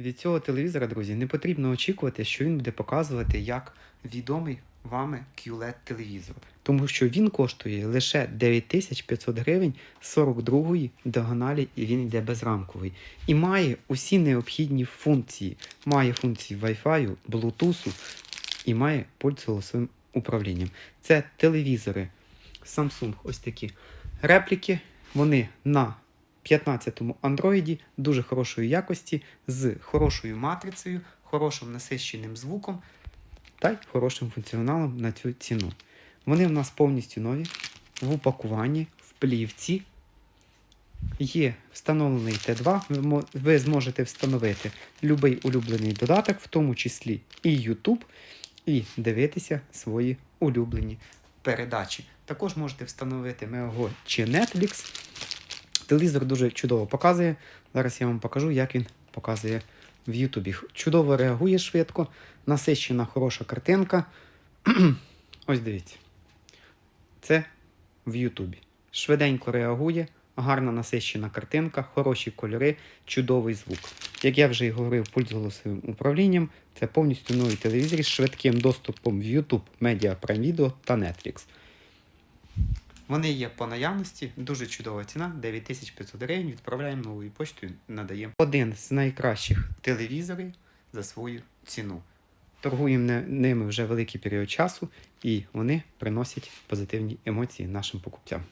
Від цього телевізора, друзі, не потрібно очікувати, що він буде показувати як відомий вами QLED телевізор, тому що він коштує лише 9500 гривень 42-ї діагоналі, і він йде безрамковий. І має усі необхідні функції. Має функції Wi-Fi, Bluetooth і має пульт голосовим управлінням. Це телевізори Samsung, ось такі репліки. Вони на 15-му Android дуже хорошої якості, з хорошою матрицею, хорошим насищеним звуком та й хорошим функціоналом на цю ціну. Вони в нас повністю нові в упакуванні, в плівці. Є встановлений Т2, ви зможете встановити будь-який улюблений додаток, в тому числі і YouTube, і дивитися свої улюблені передачі. Також можете встановити Meogo чи Netflix. Телевізор дуже чудово показує. Зараз я вам покажу, як він показує в Ютубі. Чудово реагує швидко, насищена хороша картинка. Ось дивіться. Це в Ютубі. Швиденько реагує, гарна насищена картинка, хороші кольори, чудовий звук. Як я вже і говорив, пульт з голосовим управлінням це повністю новий телевізор з швидким доступом в YouTube, Media Prime Video та Netflix. Вони є по наявності, дуже чудова ціна, 9500 гривень. Відправляємо новою почтою, надаємо один з найкращих телевізорів за свою ціну. Торгуємо ними вже великий період часу, і вони приносять позитивні емоції нашим покупцям.